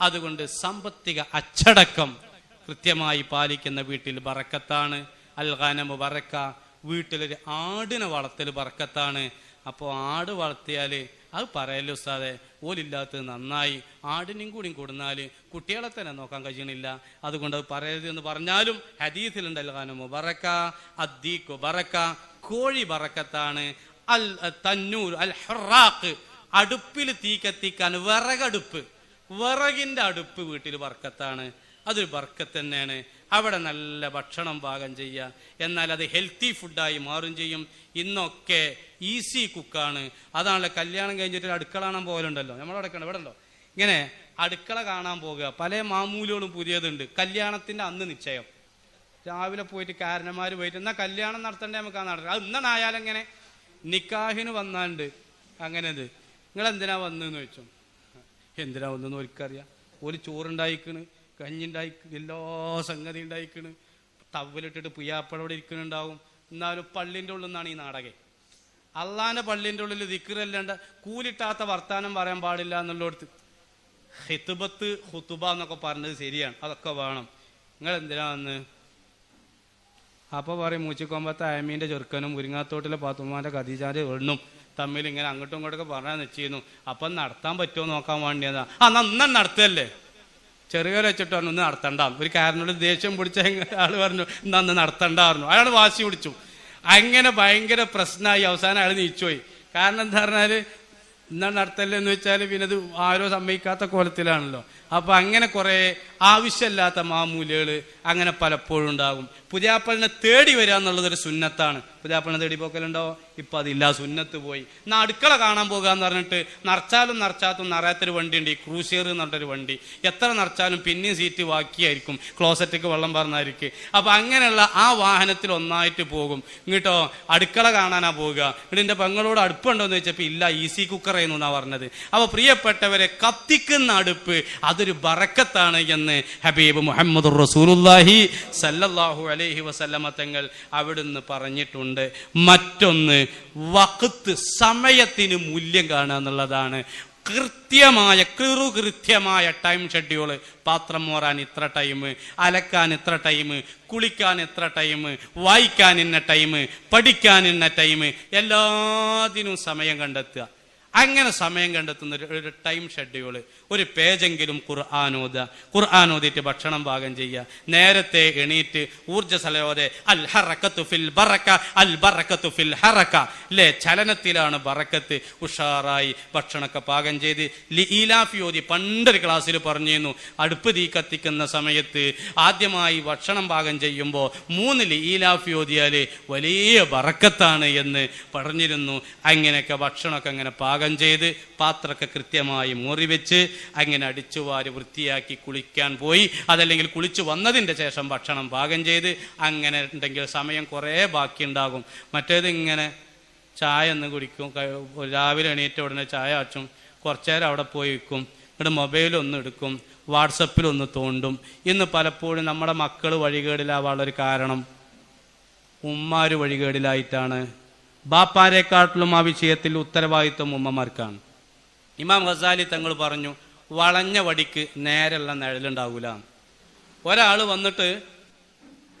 അതുകൊണ്ട് സാമ്പത്തിക അച്ചടക്കം കൃത്യമായി പാലിക്കുന്ന വീട്ടിൽ ബറക്കത്താണ്. അൽഗാനമ് ബറക്ക. വീട്ടിലൊരു ആടിനെ വളർത്തൽ ബറക്കത്താണ്. അപ്പോൾ ആട് വളർത്തിയാൽ അത് പറയല്ലോ ഉസ്താദെ ഓലില്ലാത്തത് നന്നായി. ആടിനും കൂടി കൊടുന്നാൽ കുട്ടികളെ തന്നെ നോക്കാൻ കഴിയണില്ല. അതുകൊണ്ട് അത് പറയരുത് എന്ന് പറഞ്ഞാലും ഹദീസിലുണ്ട് അൽഗാനമു ബറക്ക അദ്ദീഖു ബറക്ക കോഴി ബറക്കത്താണ്. അൽ തന്നൂർ അൽ ഹറാഖ് അടുപ്പിൽ തീ കത്തിക്കാൻ വിറകടുപ്പ്. വിറകിന്റെ അടുപ്പ് വീട്ടിൽ വർക്കത്താണ് അതൊരു ബർക്കത്ത് തന്നെയാണ്. അവിടെ നല്ല ഭക്ഷണം പാകം ചെയ്യുക. എന്നാൽ അത് ഹെൽത്തി ഫുഡായി മാറും ചെയ്യും. ഇന്നൊക്കെ ഈസി കുക്കാണ് അതാണല്ലോ കല്യാണം കഴിഞ്ഞിട്ട് അടുക്കള കാണാൻ പോകലുണ്ടല്ലോ. നമ്മളവിടെ കണ്ടോ? ഇവിടെ ഉണ്ടോ? ഇങ്ങനെ അടുക്കള കാണാൻ പോകുക പല മാമൂലുകളും പുതിയതുണ്ട്. കല്യാണത്തിന്റെ അന്ന് നിശ്ചയം. രാവിലെ പോയിട്ട് കാരണന്മാർ പോയിട്ട് എന്നാൽ കല്യാണം നടത്തണ്ടേ നമുക്ക് ആ നടത്തണം അത് ഇന്നണായാലെങ്ങനെ നിക്കാഹിന് വന്നാണ്ട്. അങ്ങനെ ഇത് നിങ്ങൾ എന്തിനാ വന്നെന്ന് ചോദിച്ചു? എന്തിനാ ഒന്നും ഒരിക്കറിയാം ഒരു ചോറുണ്ടായിക്കണ് കഞ്ഞിണ്ടായി എല്ലാ സംഗതി ഉണ്ടായിക്കണ്. തവലിട്ടിട്ട് പുയ്യാപ്പഴോടെ ഇരിക്കുന്നുണ്ടാവും. എന്നാലും പള്ളിന്റെ ഉള്ളിൽ നിന്നാണ് ഈ നാടകം. അള്ളാന്റെ പള്ളിന്റെ ഉള്ളിൽ ദിക്കറല്ലാണ്ട് കൂലിട്ടാത്ത വർത്താനം പറയാൻ പാടില്ല എന്നുള്ളടത്ത് ഹിത്തുബത്ത് ഹുത്തുബ എന്നൊക്കെ പറഞ്ഞത് ശരിയാണ്. അതൊക്കെ വേണം. നിങ്ങൾ എന്തിനാ വന്ന് അപ്പോൾ പറയും മൂച്ചിക്കൊമ്പത്തെ അയമീന്റെ ചെറുക്കനും മുരിങ്ങാത്തോട്ടിലെ പാത്തുമാന്റെ ഖദീജാന്റെ എണ്ണും തമ്മിൽ ഇങ്ങനെ അങ്ങോട്ടും ഇങ്ങോട്ടൊക്കെ പറഞ്ഞാൽ നിശ്ചയിക്കുന്നു. അപ്പം നടത്താൻ പറ്റുമോ നോക്കാൻ വേണ്ടിയതാ ആ നന്ന നടത്തല്ലേ? ചെറിയ വെച്ചിട്ട് പറഞ്ഞു ഒന്ന് നടത്തണ്ട. ഒരു കാരനോട് ദേഷ്യം പിടിച്ച ആൾ പറഞ്ഞു നന്ന് നടത്തണ്ട പറഞ്ഞു. അയാൾ വാശി പിടിച്ചു. അങ്ങനെ ഭയങ്കര പ്രശ്നമായി. അവസാനം അയാൾ നീച്ചുപോയി. കാരണം എന്താ പറഞ്ഞാൽ ഇന്നാ നടത്തല്ലേ എന്ന് വെച്ചാൽ പിന്നെ അത് ആരോ സമ്മതിക്കാത്ത കോലത്തിലാണല്ലോ. അപ്പൊ അങ്ങനെ കുറെ ആവശ്യമില്ലാത്ത മാമൂലുകൾ അങ്ങനെ പലപ്പോഴും ഉണ്ടാകും. പുതിയാപ്പളിനെ തേടി വരിക എന്നുള്ളത് ഒരു സുന്നത്താണ്. പുതിയാപ്പളിനെ തേടി പോക്കലുണ്ടോ? ഇപ്പൊ അതില്ല സുന്നത്ത് പോയി. എന്നാ അടുക്കള കാണാൻ പോകുക എന്ന് പറഞ്ഞിട്ട് നിറച്ചാലും നിറച്ചാത്തും നിറയാത്തൊരു വണ്ടി ഉണ്ട് ഈ ക്രൂസിയർ എന്ന് പറഞ്ഞൊരു വണ്ടി. എത്ര നിറച്ചാലും പിന്നെയും സീറ്റ് ബാക്കിയായിരിക്കും ക്ലോസറ്റൊക്കെ വെള്ളം പറഞ്ഞായിരിക്കും. അപ്പൊ അങ്ങനെയുള്ള ആ വാഹനത്തിൽ ഒന്നായിട്ട് പോകും. ഇങ്ങോട്ടോ അടുക്കള കാണാനാ പോവുക. എന്നിട്ട് എന്റെ പെങ്ങളോട് അടുപ്പുണ്ടോ എന്ന് ചോദിച്ചപ്പോ ഇല്ല ഈസി കുക്കറായിരുന്നു എന്നാ പറഞ്ഞത്. അപ്പോൾ പ്രിയപ്പെട്ടവരെ കത്തിക്കുന്ന അടുപ്പ് അതൊരു ബറക്കത്താണ് എന്ന് ഹബീബ് മുഹമ്മദ് റസൂലുല്ലാഹി സല്ലല്ലാഹു അലൈഹി വസല്ലമ തങ്ങൾ അവിടുന്ന് പറഞ്ഞിട്ടുണ്ട്. മറ്റൊന്ന് വഖത്ത് സമയത്തിന് മൂല്യം കാണുക എന്നുള്ളതാണ്. കൃത്യമായ കിറു കൃത്യമായ ടൈം ഷെഡ്യൂൾ പാത്രം മോറാൻ ഇത്ര ടൈം അലക്കാൻ ഇത്ര ടൈം കുളിക്കാൻ ഇത്ര ടൈം വായിക്കാൻ ഇന്ന ടൈം പഠിക്കാൻ ഇന്ന ടൈം എല്ലാത്തിനും സമയം കണ്ടെത്തുക. അങ്ങനെ സമയം കണ്ടെത്തുന്ന ഒരു- ടൈം ഷെഡ്യൂൾ ഒരു പേജെങ്കിലും ഖുർആാനോദ ഖുർആാനോദിയിട്ട് ഭക്ഷണം പാകം ചെയ്യുക. നേരത്തെ എണീറ്റ് ഊർജസ്വലയോടെ അൽ ഹറക്കത്തു ഫിൽ ബറക്ക അൽ ബറക്കത്തു ഫിൽ ഹറക്ക. അല്ലേ ചലനത്തിലാണ് ബറക്കത്ത് ഉഷാറായി ഭക്ഷണമൊക്കെ പാകം ചെയ്ത്. ലി ഈലാഫി പണ്ടൊരു ക്ലാസ്സിൽ പറഞ്ഞിരുന്നു അടുപ്പ് തീ കത്തിക്കുന്ന സമയത്ത് ആദ്യമായി ഭക്ഷണം പാകം ചെയ്യുമ്പോൾ മൂന്ന് ലി ഈലാഫി വലിയ ബറക്കത്താണ് എന്ന് പറഞ്ഞിരുന്നു. അങ്ങനെയൊക്കെ ഭക്ഷണമൊക്കെ അങ്ങനെ പാകം ചെയ്ത് പാത്രമൊക്കെ കൃത്യമായി മുറിവെച്ച് അങ്ങനെ അടിച്ചുവാരി വൃത്തിയാക്കി കുളിക്കാൻ പോയി. അതല്ലെങ്കിൽ കുളിച്ചു വന്നതിന്റെ ശേഷം ഭക്ഷണം പാകം ചെയ്ത് അങ്ങനെ ഉണ്ടെങ്കിൽ സമയം കുറേ ബാക്കിയുണ്ടാകും. മറ്റേത് ഇങ്ങനെ ചായ ഒന്ന് കുടിക്കും. രാവിലെ എണീറ്റ ഉടനെ ചായ അച്ചും കുറച്ചേരം അവിടെ പോയി വയ്ക്കും എന്നിട്ട് മൊബൈലൊന്നും എടുക്കും. വാട്സപ്പിലൊന്ന് തോണ്ടും. ഇന്ന് പലപ്പോഴും നമ്മുടെ മക്കൾ വഴികേടിലാവാനുള്ളൊരു കാരണം ഉമ്മാര് വഴികേടിലായിട്ടാണ്. ബാപ്പാരെക്കാട്ടിലും ആ വിഷയത്തിൽ ഉത്തരവാദിത്വം ഉമ്മമാർക്കാണ്. ഇമാം ഹസാലി തങ്ങൾ പറഞ്ഞു വളഞ്ഞ വടിക്ക് നേരെയുള്ള നിഴലുണ്ടാവൂല. ഒരാൾ വന്നിട്ട്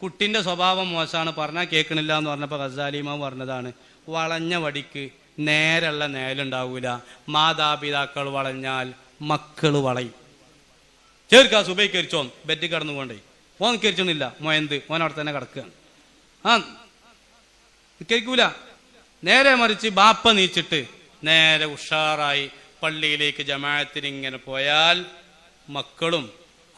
കുട്ടിന്റെ സ്വഭാവം മോശമാണ് പറഞ്ഞാൽ കേൾക്കണില്ല എന്ന് പറഞ്ഞപ്പോൾ ഖസാലി ഇമാം പറഞ്ഞതാണ് വളഞ്ഞ വടിക്ക് നേരെയുള്ള നേലുണ്ടാവൂല മാതാപിതാക്കൾ വളഞ്ഞാൽ മക്കൾ വളയും. ചേർക്ക സുബൈ കരിച്ചോ ബെറ്റ് കടന്നുകൊണ്ടേ ഓൻ കരിച്ചോന്നില്ല മോയന്ത് ഓൻ അവിടെ തന്നെ കിടക്കുകയാണ് ആ നിക്കരിക്കൂല നേരെ മറിച്ച് ബാപ്പ നീച്ചിട്ട് നേരെ ഉഷാറായി പള്ളിയിലേക്ക് ജമാഅത്തിന് ഇങ്ങനെ പോയാൽ മക്കളും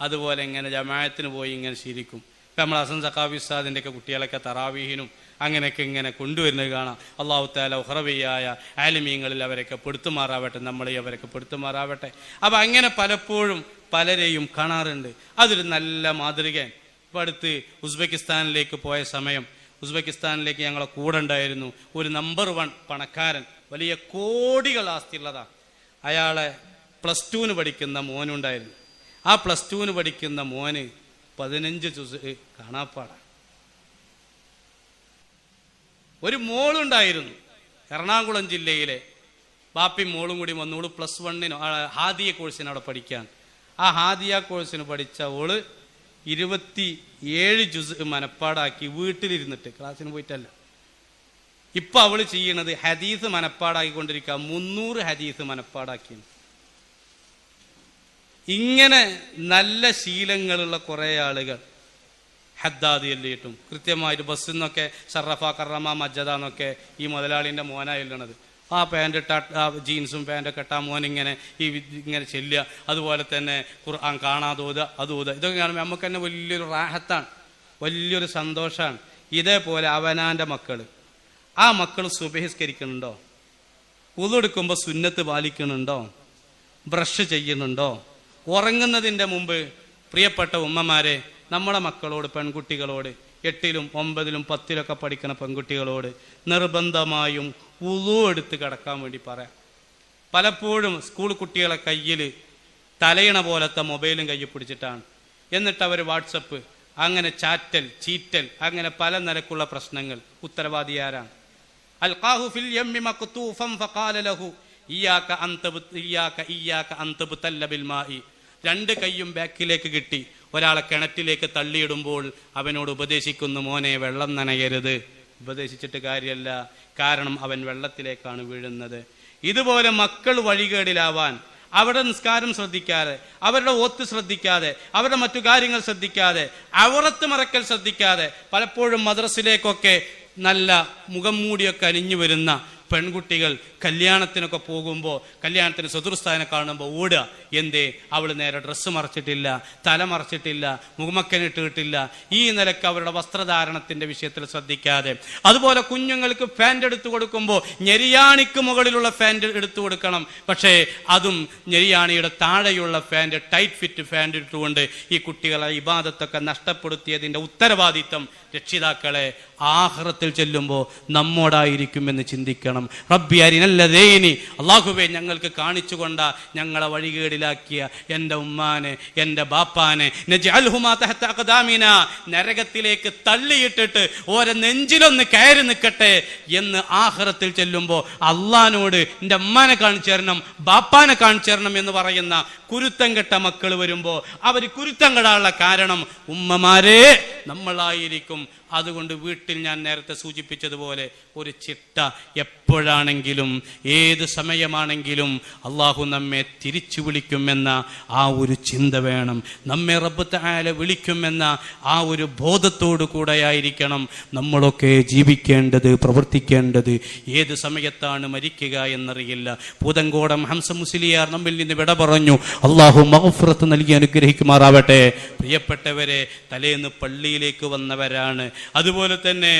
അതുപോലെ ഇങ്ങനെ ജമാഅത്തിന് പോയി ഇങ്ങനെ ശീലിക്കും. ഇപ്പം നമ്മൾ അസൻ സഖാബി ഉസ്താദിന്റെ ഒക്കെ കുട്ടികളൊക്കെ തറാവീഹിനും അങ്ങനെയൊക്കെ ഇങ്ങനെ കൊണ്ടുവരുന്നത് കാണാം. അള്ളാഹു താല ഉഹറവിയായ ആലിമീങ്ങളിൽ അവരൊക്കെ പെടുത്തുമാറാവട്ടെ നമ്മളെ അവരൊക്കെ പെടുത്തുമാറാവട്ടെ. അപ്പം അങ്ങനെ പലപ്പോഴും പലരെയും കാണാറുണ്ട്. അതൊരു നല്ല മാതൃക ഇപ്പം അടുത്ത് ഉസ്ബെക്കിസ്ഥാനിലേക്ക് പോയ സമയം ഉസ്ബെക്കിസ്ഥാനിലേക്ക് ഞങ്ങളെ കൂടെ ഉണ്ടായിരുന്നു. ഒരു നമ്പർ വൺ പണക്കാരൻ. വലിയ കോടികൾ ആസ്തിയുള്ളതാണ് അയാളെ പ്ലസ് ടുവിന് പഠിക്കുന്ന മോനുണ്ടായിരുന്നു. ആ പ്ലസ് ടുവിന് പഠിക്കുന്ന മോന് പതിനഞ്ച് ചുസ് കാണാപ്പാടാണ് ഒരു മോളുണ്ടായിരുന്നു. എറണാകുളം ജില്ലയിലെ. ബാപ്പി മോളും കൂടി വന്നോളൂ. പ്ലസ് വണ്ണിനോ ഹാദിയ കോഴ്സിന് അവിടെ പഠിക്കാൻ. ആ ഹാദിയ കോഴ്സിന് പഠിച്ച ഓൾ ഇരുപത്തി ഏഴ് ജുസ് മനപ്പാടാക്കി വീട്ടിലിരുന്നിട്ട്. ക്ലാസ്സിന് പോയിട്ടല്ല. ഇപ്പൊ അവൾ ചെയ്യണത് ഹദീസ് മനപ്പാടാക്കിക്കൊണ്ടിരിക്കുക മുന്നൂറ് ഹദീസ് മനപ്പാടാക്കി ഇങ്ങനെ നല്ല ശീലങ്ങളുള്ള കുറേ ആളുകൾ ഹദ്ദാദ് എല്ലിയിട്ടും. കൃത്യമായിട്ട് ബസ്സിൽ നിന്നൊക്കെ ഷറഫ കറമ മജ്ജദ എന്നൊക്കെ ഈ മുതലാളിന്റെ മോനായി എല്ലണത് ആ പാന്റ് ഇട്ട ജീൻസും പാന്റൊക്കെ ഇട്ടാൽ മോനിങ്ങനെ ഈ ഇങ്ങനെ ചെല്ലുക. അതുപോലെ തന്നെ ഖുർആൻ അത് ഓത. ഇതൊക്കെ കാണുമ്പോൾ നമുക്ക് തന്നെ വലിയൊരു റാഹത്താണ്. വലിയൊരു സന്തോഷമാണ് ഇതേപോലെ അവനാന്റെ മക്കൾ ആ മക്കൾ സുബഹിസ്കരിക്കുന്നുണ്ടോ? ഉതെടുക്കുമ്പോൾ സുന്നത്ത് പാലിക്കുന്നുണ്ടോ? ബ്രഷ് ചെയ്യുന്നുണ്ടോ? ഉറങ്ങുന്നതിന്റെ മുമ്പ് പ്രിയപ്പെട്ട ഉമ്മമാരെ നമ്മുടെ മക്കളോട് പെൺകുട്ടികളോട് എട്ടിലും ഒമ്പതിലും പത്തിലൊക്കെ പഠിക്കുന്ന പെൺകുട്ടികളോട് നിർബന്ധമായും ഉളു എടുത്ത് കിടക്കാൻ വേണ്ടി പറയാം. പലപ്പോഴും സ്കൂൾ കുട്ടികളെ കയ്യിൽ തലയിണ പോലത്തെ മൊബൈലും കയ്യിൽ പിടിച്ചിട്ടാണ്. എന്നിട്ട് അവർ വാട്സപ്പ് അങ്ങനെ ചാറ്റൽ ചീറ്റൽ അങ്ങനെ പല നിലക്കുള്ള പ്രശ്നങ്ങൾ. ഉത്തരവാദി രണ്ട് കൈയും ബാക്കിലേക്ക് കിട്ടി. ഒരാളെ കിണറ്റിലേക്ക് തള്ളിയിടുമ്പോൾ അവനോട് ഉപദേശിക്കുന്നു മോനെ വെള്ളം നനയരുത്. ഉപദേശിച്ചിട്ട് കാര്യമല്ല കാരണം അവൻ വെള്ളത്തിലേക്കാണ് വീഴുന്നത്. ഇതുപോലെ മക്കൾ വഴികേടിലാവാൻ അവരുടെ നിസ്കാരം ശ്രദ്ധിക്കാതെ അവരുടെ ഓത്ത് ശ്രദ്ധിക്കാതെ അവരുടെ മറ്റു കാര്യങ്ങൾ ശ്രദ്ധിക്കാതെ അവറത്ത് മറക്കൽ ശ്രദ്ധിക്കാതെ പലപ്പോഴും മദ്രസിലേക്കൊക്കെ നല്ല മുഖം മൂടിയൊക്കെ അണിഞ്ഞു വരുന്ന പെൺകുട്ടികൾ കല്യാണത്തിനൊക്കെ പോകുമ്പോൾ കല്യാണത്തിന് ചതുർസ്ഥാനം കാണുമ്പോൾ ഓടുക. എന്തേ? അവൾ നേരെ ഡ്രസ്സ് മറച്ചിട്ടില്ല തല മറച്ചിട്ടില്ല മുഖമക്കനിട്ടിട്ടില്ല ഈ നിലയ്ക്ക് അവരുടെ വസ്ത്രധാരണത്തിന്റെ വിഷയത്തിൽ ശ്രദ്ധിക്കാതെ. അതുപോലെ കുഞ്ഞുങ്ങൾക്ക് ഫാന്റ് എടുത്തു കൊടുക്കുമ്പോൾ ഞെരിയാണിക്ക് മുകളിലുള്ള ഫാന്റ് എടുത്തു കൊടുക്കണം. പക്ഷേ അതും ഞെരിയാണിയുടെ താഴെയുള്ള ഫാന്റ് ടൈറ്റ് ഫിറ്റ് ഫാന്റ് ഇട്ടുകൊണ്ട് ഈ കുട്ടികളെ ഇബാദത്തൊക്കെ നഷ്ടപ്പെടുത്തിയതിന്റെ ഉത്തരവാദിത്തം രക്ഷിതാക്കളെ ആഹ്റത്തിൽ ചെല്ലുമ്പോൾ നമ്മോടായിരിക്കുമെന്ന് ചിന്തിക്കണം. റബ്ബി അരിനല്ലതേനി. അള്ളാഹുബെ ഞങ്ങൾക്ക് കാണിച്ചു കൊണ്ട ഞങ്ങളെ വഴികേടിലാക്കിയ എന്റെ ഉമ്മാനെ എന്റെ ബാപ്പാനെ നരകത്തിലേക്ക് തള്ളിയിട്ടിട്ട് ഓരോ നെഞ്ചിലൊന്ന് കയറി നിൽക്കട്ടെ എന്ന് ആഹ്റത്തിൽ ചെല്ലുമ്പോൾ അള്ളഹാനോട് എന്റെ ഉമ്മാനെ കാണിച്ചു തരണം ബാപ്പാനെ കാണിച്ചു തരണം എന്ന് പറയുന്ന കുരുത്തം കെട്ട മക്കൾ വരുമ്പോൾ അവർ കുരുത്തം കെടാനുള്ള കാരണം ഉമ്മമാരെ നമ്മളായിരിക്കും. അതുകൊണ്ട് വീട്ടിൽ ഞാൻ നേരത്തെ സൂചിപ്പിച്ചതുപോലെ ഒരു ചിട്ട എപ്പോഴാണെങ്കിലും ഏത് സമയമാണെങ്കിലും അള്ളാഹു നമ്മെ തിരിച്ചു വിളിക്കുമെന്ന ആ ഒരു ചിന്ത വേണം. നമ്മെ റബ്ബ് തആല വിളിക്കുമെന്ന ആ ഒരു ബോധത്തോടു കൂടെയായിരിക്കണം നമ്മളൊക്കെ ജീവിക്കേണ്ടത് പ്രവർത്തിക്കേണ്ടത്. ഏത് സമയത്താണ് മരിക്കുക എന്നറിയില്ല. പൂതങ്കോടം ഹംസ മുസ്ലിയാർ നമ്മിൽ നിന്ന് വിട പറഞ്ഞു. അള്ളാഹു മഹഫുറത്ത് നൽകി അനുഗ്രഹിക്കുമാറാവട്ടെ. പ്രിയപ്പെട്ടവരെ തലേന്ന് പള്ളിയിലേക്ക് വന്നവരാണ്. അതുപോലെ തന്നെ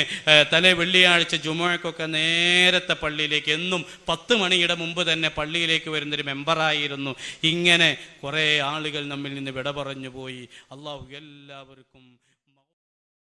തലേ വെള്ളിയാഴ്ച ജുമഴക്കൊക്കെ നേരത്തെ പള്ളിയിലേക്ക് എന്നും പത്ത് മണിയുടെ മുമ്പ് തന്നെ പള്ളിയിലേക്ക് വരുന്നൊരു മെമ്പറായിരുന്നു. ഇങ്ങനെ കുറേ ആളുകൾ നമ്മിൽ നിന്ന് വിട പറഞ്ഞു പോയി അള്ളാഹു എല്ലാവർക്കും